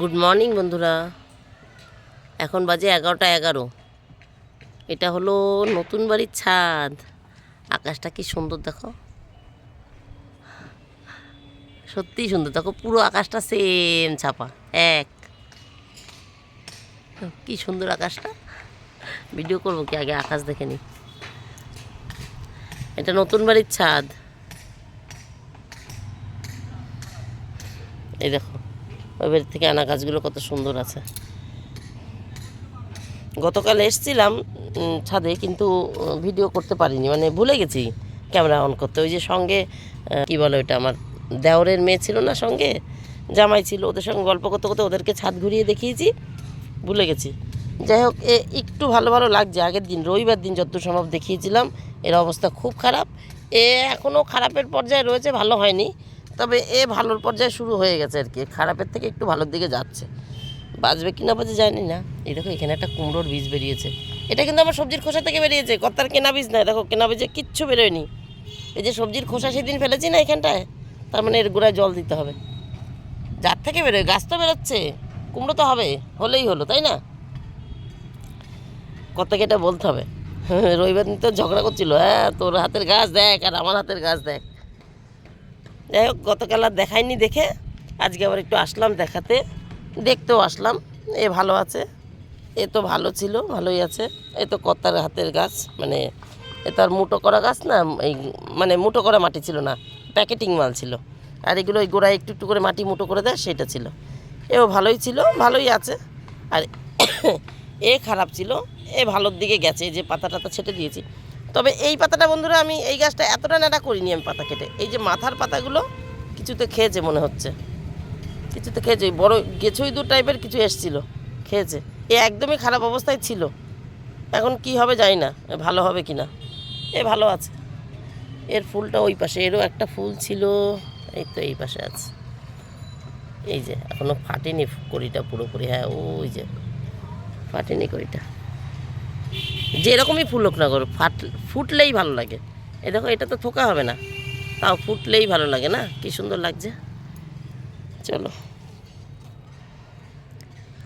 Good morning বন্ধুরা। এখন বাজে এগারোটা এগারো। এটা হলো নতুন বাড়ির ছাদ। আকাশটা কি সুন্দর দেখো। সত্যিই সুন্দর। দেখো, পুরো আকাশটা সেম ছাপা। এক। কি সুন্দর আকাশটা। ভিডিও করব কি? আগে আকাশ দেখে নি। এটা নতুন বাড়ির ছাদ। এই দেখো। ওই থেকে আনা গাছগুলো কত সুন্দর আছে। গতকাল এসছিলাম ছাদে কিন্তু ভিডিও করতে পারিনি মানে ভুলে গেছি ক্যামেরা অন করতে। ওই যে সঙ্গে কি বলে ওইটা, আমার দেওরের মেয়ে ছিল না সঙ্গে, জামাই ছিল, ওদের সঙ্গে গল্প করতে করতে ওদেরকে ছাদ ঘুরিয়ে দেখিয়েছি, ভুলে গেছি। যাই হোক, এ একটু ভালো ভালো লাগছে, আগের দিন, রবিবার দিন যত সম্ভব দেখিয়েছিলাম, এর অবস্থা খুব খারাপ। এ এখনও খারাপের পর্যায়ে রয়েছে, ভালো হয়নি। তবে এ ভালোর পর্যায়ে শুরু হয়ে গেছে আর কি। খারাপের থেকে একটু ভালোর দিকে যাচ্ছে। বাঁচবে কি না বাজে জানি না। এই দেখো, এখানে একটা কুমড়োর বীজ বেরিয়েছে। এটা কিন্তু আমার সবজির খোসা থেকে বেরিয়েছে। কর্তার কেনা বীজ না দেখো, কেনা বীজে কিচ্ছু বেরোয়নি। এই যে সবজির খোসা সেদিন ফেলেছি না এখানটায়? তার মানে এর গোড়ায় জল দিতে হবে। যার থেকে বেরোয়? গাছ তো বেরোচ্ছে। কুমড়ো তো হবে। হলেই হলো, তাই না? কর্তাকে এটা বলতে হবে। রবিবার দিন তো ঝগড়া করছিল। হ্যাঁ তোর হাতের গাছ দেখ আর আমার হাতের গাছ দেখ। যাই হোক, গতকাল আর দেখাইনি দেখে। আজকে আবার একটু আসলাম দেখাতে। দেখতেও আসলাম। এ ভালো আছে। এ তো ভালো ছিল, ভালোই আছে। এ তো কর্তার হাতের গাছ মানে এ তো আর মুটো করা গাছ না, এই মানে মুটো করা মাটি ছিল না, প্যাকেটিং মাল ছিল। আর এগুলো ওই গোড়ায় একটু একটু করে মাটি মুটো করে দেয়, সেটা ছিল। এও ভালোই ছিল, ভালোই আছে। আর এ খারাপ ছিল। এ ভালোর দিকে গেছে যে পাতা টাতা ছেটে দিয়েছি। তবে এই পাতাটা বন্ধুরা আমি এই গাছটা এতটা নেড়া করিনি আমি পাতা কেটে। এই যে মাথার পাতাগুলো কিছুতে খেয়েছে মনে হচ্ছে। কিছুতে খেয়েছে। বড় গেছই দু টাইপের কিছু এসছিল, খেয়েছে। এ একদমই খারাপ অবস্থায় ছিল। এখন কি হবে জানি না ভালো হবে কি না এ ভালো আছে। এর ফুলটা ওই পাশে, এরও একটা ফুল ছিল। এই তো এই পাশে আছে। এই যে, এখনও ফাটেনি কড়িটা পুরোপুরি। হ্যাঁ ওই যে, ফাটেনি কড়িটা। যেরকমই ফুল হোক না করো ফাট, ফুটলেই ভালো লাগে। এ দেখো, এটা তো থোকা হবে না। তাও ফুটলেই ভালো লাগে না? কি সুন্দর লাগছে। চলো।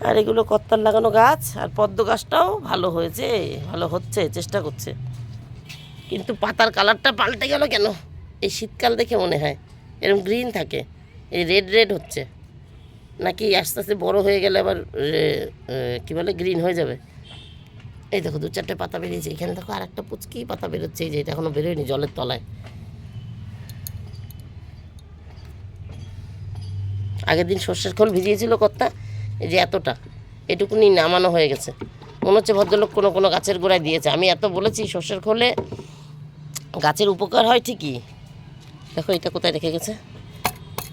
আর এগুলো কত্তার লাগানো গাছ আর পদ্ম গাছটাও ভালো হয়েছে, ভালো হচ্ছে, চেষ্টা করছে। কিন্তু পাতার কালারটা পাল্টে গেল কেন? এই শীতকাল দেখে মনে হয় এরকম গ্রিন থাকে, এই রেড রেড হচ্ছে। নাকি আস্তে আস্তে বড় হয়ে গেলে আবার কী বলে, গ্রিন হয়ে যাবে। এই দেখো, দু চারটে পাতা বেরিয়েছে। এখানে দেখো আর একটা পুচকি পাতা বেরোচ্ছে, এই যে এটা এখনও বেরোয়নি জলের তলায়। আগের দিন সর্ষের খোল ভিজিয়েছিল কর্তা, এই যে এতটা, এটুকুনি নামানো হয়ে গেছে। মনে হচ্ছে ভদ্রলোক কোনো কোনো গাছের গোড়ায় দিয়েছে। আমি এত বলেছি, সর্ষের খোলে গাছের উপকার হয় ঠিকই। দেখো এটা কোথায় রেখে গেছে?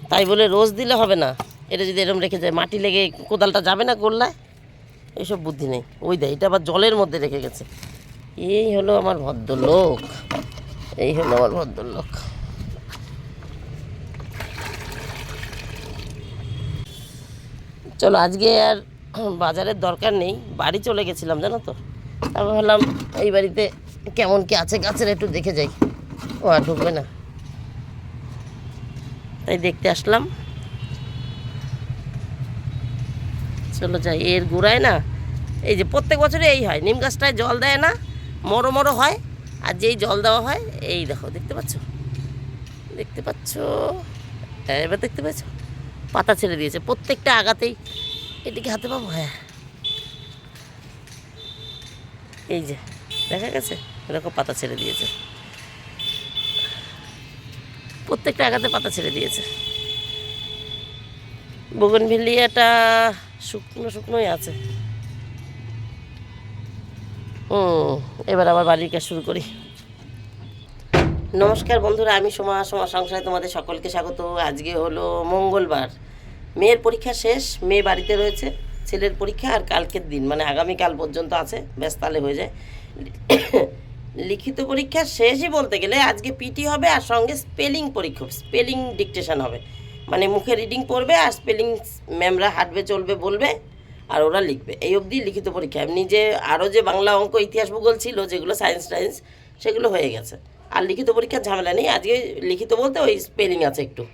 তাই বলে রোজ দিলে হবে না। এটা যদি এরকম রেখে যায়, মাটি লেগে কোদালটা যাবে না গোল্লায়? এইসব বুদ্ধি নেই। ওই দেয় এটা আবার জলের মধ্যে রেখে গেছে। এই হলো আমার ভদ্রলোক। এই হলো আমার ভদ্রলোক। চলো, আজকে আর বাজারের দরকার নেই। বাড়ি চলে গেছিলাম, জানো তো? তারপর ভাবলাম, এই বাড়িতে কেমন কি আছে গাছের একটু দেখে যাই। ও আর ঢুকবে না। তাই দেখতে আসলাম। চলো যাই এর গোড়ায় না এই যে প্রত্যেক বছরে এই হয় নিম গাছটায় জল দেয় না মরো মরো হয় আর যেই জল দেওয়া হয় এই দেখো দেখতে পাচ্ছ? দেখতে পাচ্ছ? হ্যাঁ, এবার দেখতে পাচ্ছ পাতা ছেড়ে দিয়েছে প্রত্যেকটা আগাতেই এদিকে হাতে পাবো? হ্যাঁ। এই যে দেখা গেছে? এরকম পাতা ছেড়ে দিয়েছে। প্রত্যেকটা আগাতে পাতা ছেড়ে দিয়েছে। বগনভিলিয়াটা শুকনো শুকনোই আছে। হুম, এবার আবার বাড়ির কাজ শুরু করি। নমস্কার বন্ধুরা, আমি সোমা সোমা সংসারে তোমাদের সকলকে স্বাগত। আজকে হলো মঙ্গলবার। মেয়ের পরীক্ষা শেষ, মেয়ে বাড়িতে রয়েছে, ছেলের পরীক্ষা আর কালকের দিন মানে আগামীকাল পর্যন্ত আছে ব্যাস তাহলে হয়ে যায়। লিখিত পরীক্ষা শেষই বলতে গেলে আজকে পিটি হবে আর সঙ্গে স্পেলিং পরীক্ষা স্পেলিং ডিকটেশন হবে। মানে মুখে রিডিং পড়বে আর স্পেলিং ম্যামরা হাঁটবে, চলবে, বলবে আর ওরা লিখবে। এই অবধি লিখিত পরীক্ষা। এমনি যে আরও যে বাংলা অঙ্ক, ইতিহাস ভূগোল ছিল, যেগুলো সায়েন্স টায়েন্স সেগুলো হয়ে গেছে। আর লিখিত পরীক্ষার ঝামেলা নেই। আজকে লিখিত বলতে ওই স্পেলিং আছে একটু।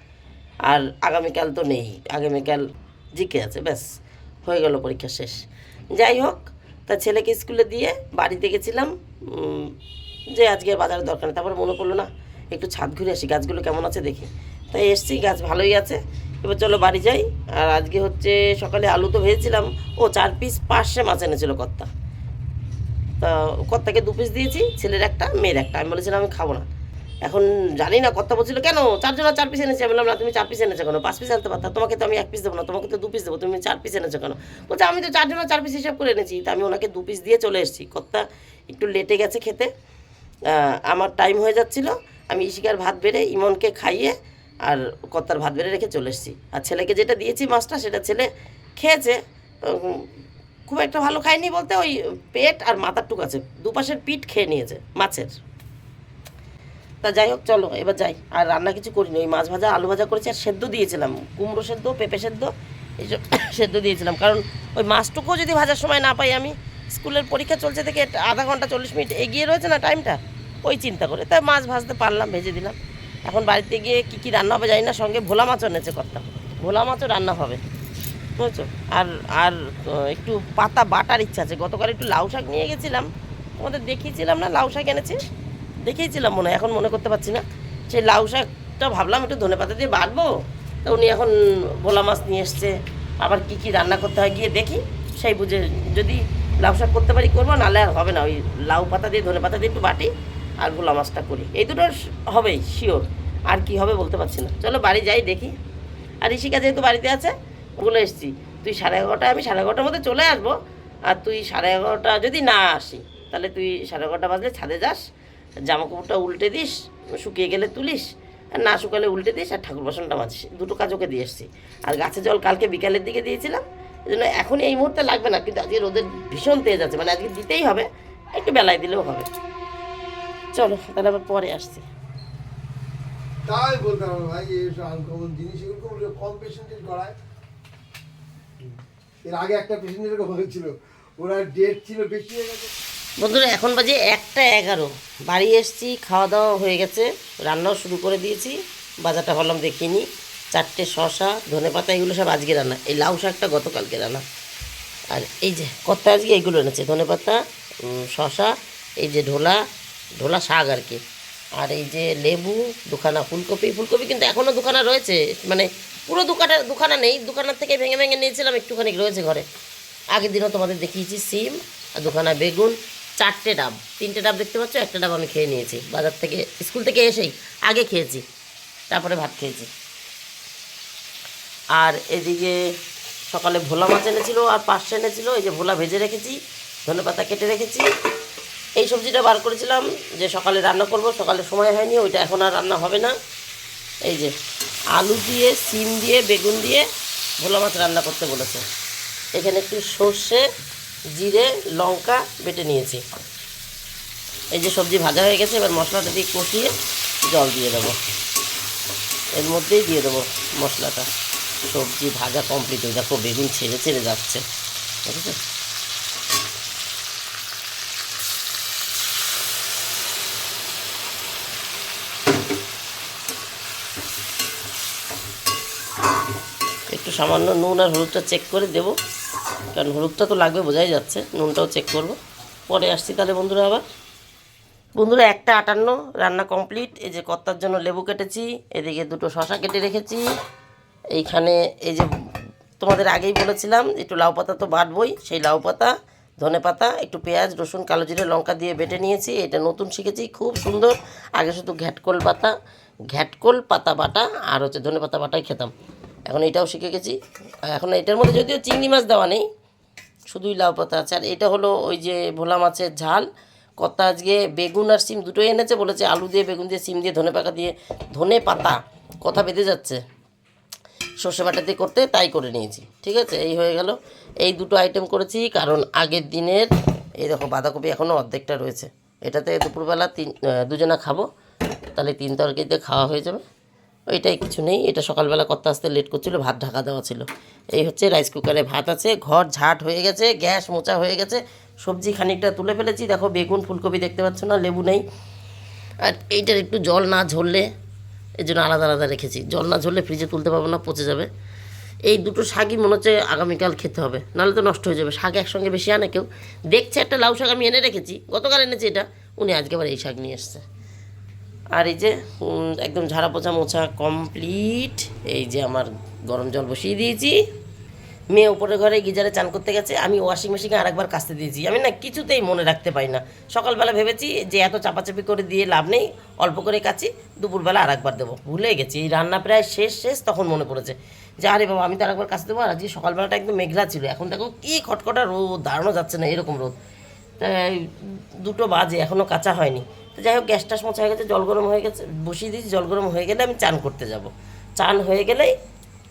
আর আগামীকাল তো নেই। আগামীকাল জিকে আছে, ব্যাস, হয়ে গেল পরীক্ষা শেষ। যাই হোক, তা ছেলেকে স্কুলে দিয়ে বাড়িতে গেছিলাম। যে আজকে বাজারের দরকার নেই। তারপর মনে পড়ল না, একটু ছাদ ঘুরে আসি। গাছগুলো কেমন আছে দেখি। তাই এসছি, গাছ ভালোই আছে। এবার চলো বাড়ি যাই। আর আজকে হচ্ছে সকালে আলু তো ভেজেছিলাম। ও, চার পিস পাঁচশে মাছ এনেছিল কর্তা। তা কর্তাকে দু পিস দিয়েছি, ছেলের একটা, মেয়ের একটা। আমি বলেছিলাম, আমি খাব না। এখন জানি না, কর্তা বলছিল, কেন? চারজন চার পিস এনেছি। আমি বললাম, না, তুমি চার পিস এনেছো কেন? পাঁচ পিস আনতে পারতা। তোমাকে তো আমি এক পিস দেবো না, তোমাকে তো দু পিস দেবো। তুমি চার পিস এনেছো কেন? বলছে, আমি তো চারজন চার পিস হিসাব করে এনেছি। তা আমি ওনাকে দু পিস দিয়ে চলে এসেছি। কর্তা একটু লেটে গেছে খেতে। আমার টাইম হয়ে যাচ্ছিল। আমি ইশিকার ভাত বেড়ে ইমনকে খাইয়ে আর কর্তার ভাত বেড়ে রেখে চলে এসেছি। আর ছেলেকে যেটা দিয়েছি মাছটা, সেটা ছেলে খেয়েছে খুব একটা ভালো খায়নি বলতে ওই পেট আর মাথার টুক আছে, দুপাশের পিঠ খেয়ে নিয়েছে মাছের। তা যাই হোক, চলো, এবার যাই। আর রান্না কিছু করিনি, ওই মাছ ভাজা, আলু ভাজা করেছি, আর সেদ্ধ দিয়েছিলাম, কুমড়ো সেদ্ধ, পেঁপে সেদ্ধ এইসব সেদ্ধ দিয়েছিলাম। কারণ ওই মাছটুকুও যদি ভাজার সময় না পাই আমি, স্কুলের পরীক্ষা চলছে থেকে আধা ঘণ্টা চল্লিশ মিনিট এগিয়ে রয়েছে না টাইমটা, ওই চিন্তা করে। তাই মাছ ভাজতে পারলাম, ভেজে দিলাম। এখন বাড়িতে গিয়ে কী কী রান্না হবে জানি না, সঙ্গে ভোলা মাছও এনেছে করতাম ভোলা মাছও রান্না হবে, বুঝেছ? আর আর একটু পাতা বাটার ইচ্ছা আছে। গতকাল একটু লাউ শাক নিয়ে গেছিলাম, তোমাদের দেখিয়েছিলাম না লাউ শাক এনেছি? দেখিয়েছিলাম মনে এখন মনে করতে পারছি না। সেই লাউ শাকটা ভাবলাম একটু ধনে পাতা দিয়ে বাটবো। তা উনি এখন ভোলা মাছ নিয়ে এসছে, আবার কি কি রান্না করতে হয় গিয়ে দেখি। সেই বুঝে যদি লাউ শাক করতে পারি করব, নাহলে আর হবে না, ওই লাউ পাতা দিয়ে, ধনে পাতা দিয়ে একটু বাটি আর ভোলা মাছটা করি। এই দুটো হবেই শিওর আর কি হবে বলতে পারছি না। চলো বাড়ি যাই, দেখি। আর ঋষিকা যেহেতু বাড়িতে আছে, বলে এসছি, তুই সাড়ে এগারোটায়, আমি সাড়ে এগারোটার মধ্যে চলে আসব। আর তুই সাড়ে এগারোটা যদি না আসি, তাহলে তুই সাড়ে এগারোটা বাজলে ছাদে যাস। জামা কাপড়টা উল্টে দিস, শুকিয়ে গেলে তুলিস, আর না শুকালে উল্টে দিস, আর ঠাকুর বাসনটা মাজিস। দুটো কাজ ওকে দিয়ে এসছি। আর গাছে জল কালকে বিকালের দিকে দিয়েছিলাম এই জন্য এখন এই মুহূর্তে লাগবে না, কিন্তু আজকে রোদের ভীষণ তেজ আছে মানে আজকে দিতেই হবে, একটু বেলায় দিলেও হবে। চলো তাহলে আবার পরে আসছি। তাই বলতে হবে ভাই এইসব আনকমন জিনিস এগুলো কম পেশেন্টেজ করায় এর আগে একটা পেশেন্টের এরকম হয়েছিল ওরা ডেট ছিল বেশি হয়ে গেছে। বন্ধুরা এখন বাজে একটা এগারো। বাড়ি এসছি খাওয়া দাওয়া হয়ে গেছে রান্নাও শুরু করে দিয়েছি বাজারটা ভাবলাম দেখিনি চারটে শশা ধনে পাতা এগুলো সব আজকে রান্না। এই লাউ শাকটা গতকালকে রান্না। আর এই যে কত আজকে এইগুলো এনেছে ধনে পাতা শশা এই যে ঢোলা ঢোলা শাক আর কি। আর এই যে লেবু, দুখানা ফুলকপি ফুলকপি কিন্তু এখনও দুখানা রয়েছে। মানে পুরো দুখানা দুখানা নেই দোকানের থেকে ভেঙে ভেঙে নিয়েছিলাম, একটুখানি রয়েছে ঘরে। আগের দিনও তোমাদের দেখিয়েছি সিম আর দুখানা বেগুন, চারটে ডাব। তিনটে ডাব দেখতে পাচ্ছ, একটা ডাব আমি খেয়ে নিয়েছি। বাজার থেকে, স্কুল থেকে এসেই আগে খেয়েছি, তারপরে ভাত খেয়েছি। আর এদিকে সকালে ভোলা মাছ এনেছিল আর পাঁচশো এনেছিল, এই যে ভোলা ভেজে রেখেছি ধনে পাতা কেটে রেখেছি এই সবজিটা বার করেছিলাম, যে সকালে রান্না করব, সকালে সময় হয়নি, ওইটা এখন আর রান্না হবে না। এই যে, আলু দিয়ে, সিম দিয়ে, বেগুন দিয়ে ভোলা মাছ রান্না করতে বলেছে। এখানে একটু সর্ষে, জিরে, লঙ্কা বেটে নিয়েছি। এই যে সবজি ভাজা হয়ে গেছে, এবার মশলাটা দিয়ে কষিয়ে জল দিয়ে দেবো। এর মধ্যেই দিয়ে দেবো মশলাটা। সবজি ভাজা কমপ্লিট হয়ে দেখো, বেগুন ছেড়ে ছেড়ে যাচ্ছে। বুঝেছ একটু সামান্য নুন আর হলুদটা চেক করে দেবো। কারণ হলুদটা তো লাগবে, বোঝাই যাচ্ছে। নুনটাও চেক করব। পরে আসছি তাহলে বন্ধুরা আবার। বন্ধুরা, একটা আটান্ন, রান্না কমপ্লিট এই যে কর্তার জন্য লেবু কেটেছি, এদিকে দুটো শশা কেটে রেখেছি। এইখানে এই যে তোমাদের আগেই বলেছিলাম, একটু লাউ পাতা তো বাটবই। সেই লাউ পাতা, ধনে পাতা, একটু পেঁয়াজ, রসুন, কালো জিরে, লঙ্কা দিয়ে বেটে নিয়েছি। এটা নতুন শিখেছি, খুব সুন্দর। আগে শুধু ঘ্যাটকোল পাতা ঘ্যাটকোল পাতা বাটা, আর হচ্ছে ধনে পাতা বাটাই খেতাম। এখন এটাও শিখে গেছি। এখন এটার মধ্যে যদিও চিংড়ি মাছ দেওয়া নেই, শুধুই লাউ পাতা আছে। আর এটা হলো ওই যে ভোলা মাছের ঝাল। কত আজকে বেগুন আর সিম দুটোই এনেছে, বলেছে আলু দিয়ে, বেগুন দিয়ে, সিম দিয়ে, ধনে পাতা দিয়ে, ধনে পাতা। কথা বেঁধে যাচ্ছে। সর্ষে বাটা দিয়ে করতে, তাই করে নিয়েছি। ঠিক আছে? এই হয়ে গেল। এই দুটো আইটেম করেছি, কারণ আগের দিনের, এই দেখো, বাঁধাকপি এখনও অর্ধেকটা রয়েছে। এটাতে দুপুরবেলা তিন দুজনা খাব। তাহলে তিন তরকারিতে খাওয়া হয়ে যাবে। ওইটাই কিছু নেই। এটা সকালবেলা করতে আসতে লেট করছিল, ভাত ঢাকা দেওয়া ছিল। এই হচ্ছে রাইস কুকারে ভাত আছে, ঘর ঝাট হয়ে গেছে, গ্যাস মোচা হয়ে গেছে, সবজি খানিকটা তুলে ফেলেছি। দেখো বেগুন, ফুলকপি দেখতে পাচ্ছ না, লেবু নেই। আর এইটার একটু জল না ঝরলে এই জন্য আলাদা আলাদা রেখেছি। জল না ঝরলে ফ্রিজে তুলতে পারব না, পচে যাবে। এই দুটো শাকই মনে হচ্ছে আগামীকাল খেতে হবে, নাহলে তো নষ্ট হয়ে যাবে। শাক একসঙ্গে বেশি আনে কেউ। দেখছে একটা লাউ শাক আমি এনে রেখেছি, গতকাল এনেছি এটা, উনি আজকে আবার এই শাক নিয়ে এসছে। আর এই যে একদম ঝাড়া পোছা মোছা কমপ্লিট এই যে আমার গরম জল বসিয়ে দিয়েছি। মেয়ে উপরে ঘরে গিজারে চান করতে গেছে, আমি ওয়াশিং মেশিনে আরেকবার কাচতে দিয়েছি। আমি না কিছুতেই মনে রাখতে পারি না। সকালবেলা ভেবেছি যে এত চাপাচাপি করে দিয়ে লাভ নেই, অল্প করে কাচি দুপুরবেলা আরেকবার দেবো। ভুলে গেছি, এই রান্না প্রায় শেষ শেষ তখন মনে পড়েছে। যে আরে বাবা, আমি তো আরেকবার কাচতে দেবো, আর আজকে সকালবেলাটা একদম মেঘলা ছিল। এখন দেখো কী খটখটা রোদ, দাঁড়ানো যাচ্ছে না এরকম রোদ। দুটো বাজে এখনও কাঁচা হয়নি। যাই হোক গ্যাস টাস মোছা হয়ে গেছে, জল গরম হয়ে গেছে, বসিয়ে দিয়েছি, জল গরম হয়ে গেলে আমি চান করতে যাব। চান হয়ে গেলেই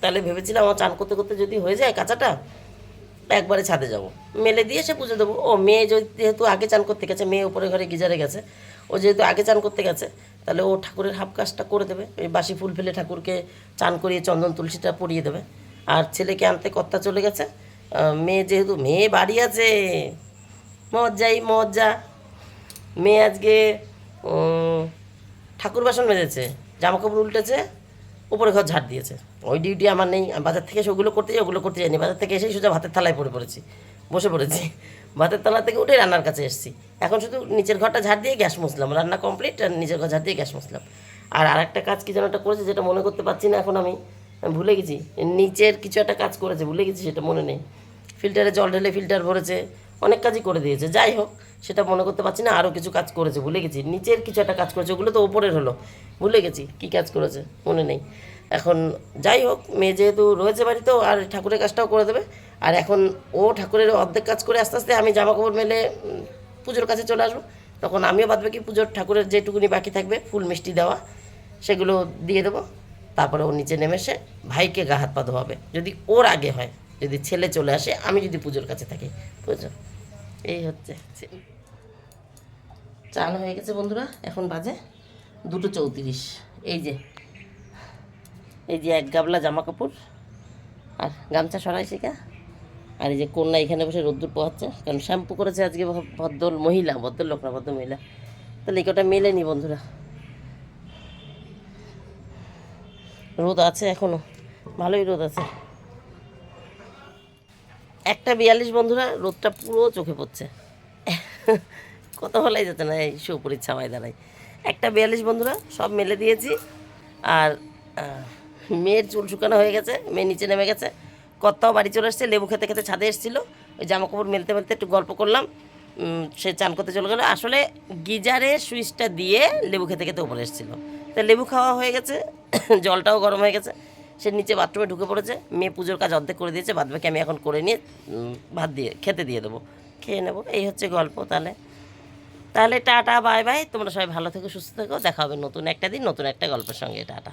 তাহলে ভেবেছিলাম আমার চান করতে করতে যদি হয়ে যায় কাঁচাটা একবারে ছাদে যাব। মেলে দিয়ে সে পুজো দেবো। ও মেয়ে যেহেতু আগে চান করতে গেছে, মেয়ে উপরে ঘরে গিজারে গেছে, ও যেহেতু আগে চান করতে গেছে, তাহলে ও ঠাকুরের হাফ কাজটা করে দেবে। ওই বাসি ফুল ফেলে ঠাকুরকে চান করিয়ে চন্দন তুলসীটা পরিয়ে দেবে। আর ছেলেকে আনতে কর্তা চলে গেছে। মেয়ে যেহেতু, মেয়ে বাড়ি আছে, মজ্জাই মজ্জা। মেয়ে আজকে উম, ঠাকুর বাসন মেজেছে জামা কাপড় উল্টেছে উপরে ঘর ঝাড় দিয়েছে। ওই ডিউটি আমার নেই আমি বাজার থেকে এসে ওগুলো করতে যাই ওগুলো করতে যাইনি। বাজার থেকে এসেই সোজা ভাতের থালায় পড়ে পড়েছি বসে পড়েছি। ভাতের থালা থেকে উঠে রান্নার কাছে এসেছি। এখন শুধু নিচের ঘরটা ঝাড় দিয়ে গ্যাস মুছলাম রান্না কমপ্লিট আর নিচের ঘর ঝাড় দিয়ে গ্যাস মুছলাম। আর আরেকটা কাজ কি যেন একটা করেছে যেটা মনে করতে পারছি না এখন আমি ভুলে গেছি। নিচের কিছু একটা কাজ করেছে ভুলে গেছি সেটা মনে নেই। ফিল্টারে জল ঢেলে ফিল্টার ভরেছে, অনেক কাজই করে দিয়েছে। যাই হোক, সেটা মনে করতে পারছি না আরও কিছু কাজ করেছে, ভুলে গেছি। নিচের কিছু একটা কাজ করেছে, ওগুলো তো ওপরের হলো। ভুলে গেছি কী কাজ করেছে, মনে নেই। এখন যাই হোক, মেয়ে যেহেতু রয়েছে বাড়িতেও, আর ঠাকুরের কাজটাও করে দেবে। আর এখন ও ঠাকুরের অর্ধেক কাজ করে আস্তে আস্তে আমি জামা কাপড় মেলে পুজোর কাছে চলে আসব। তখন আমিও বাদ বাকি পুজোর ঠাকুরের যেটুকুনি বাকি থাকবে, ফুল মিষ্টি দেওয়া, সেগুলো দিয়ে দেবো। তারপরে ও নিচে নেমে এসে ভাইকে গা হাত পা ধোয়াবে, যদি ওর আগে হয়। যদি ছেলে চলে আসে, আমি যদি পুজোর কাছে থাকি। বুঝছ? এই হচ্ছে চান হয়ে গেছে বন্ধুরা, এখন বাজে দুটো চৌত্রিশ। এই যে এই যে এক গাবলা জামা কাপড় আর গামছা সরাই শেখা। আর এই যে কন্যা এখানে বসে রোদ্দুর পোহাচ্ছে, কারণ শ্যাম্পু করেছে আজকে ভদ্র মহিলা ভদ্র লোক না ভদ্র মহিলা। তাহলে এই কটা মেলেনি বন্ধুরা। রোদ আছে এখনও, ভালোই রোদ আছে। একটা বিয়াল্লিশ বন্ধুরা, রোদটা পুরো চোখে পড়ছে। কত হলেই যেতে না, এই সুপুরির ছাওয়ায় দাঁড়াই একটা বিয়াল্লিশ বন্ধুরা, সব মেলে দিয়েছি। আর মেয়ের চুল শুকানো হয়ে গেছে, মেয়ে নিচে নেমে গেছে। কর্তাও বাড়ি চলে এসছে, লেবু খেতে খেতে ছাদে এসেছিল। ওই জামা কাপড় মেলতে মেলতে একটু গল্প করলাম। সে চান করতে চলে গেলো। আসলে গিজারে সুইচটা দিয়ে লেবু খেতে খেতে উপরে এসেছিল। তা লেবু খাওয়া হয়ে গেছে, জলটাও গরম হয়ে গেছে। সে নিচে বাথরুমে ঢুকে পড়েছে, মেয়ে পুজোর কাজ অর্ধেক করে দিয়েছে, বাদ আমি এখন করে নিয়ে ভাত দিয়ে, খেতে দিয়ে দেবো। খেয়ে নেব, এই হচ্ছে গল্প তাহলে। তাহলে টাটা, বাই বাই, তোমরা সবাই ভালো থেকো, সুস্থ থেকো, দেখা হবে নতুন একটা দিন, নতুন একটা গল্পের সঙ্গে, টাটা।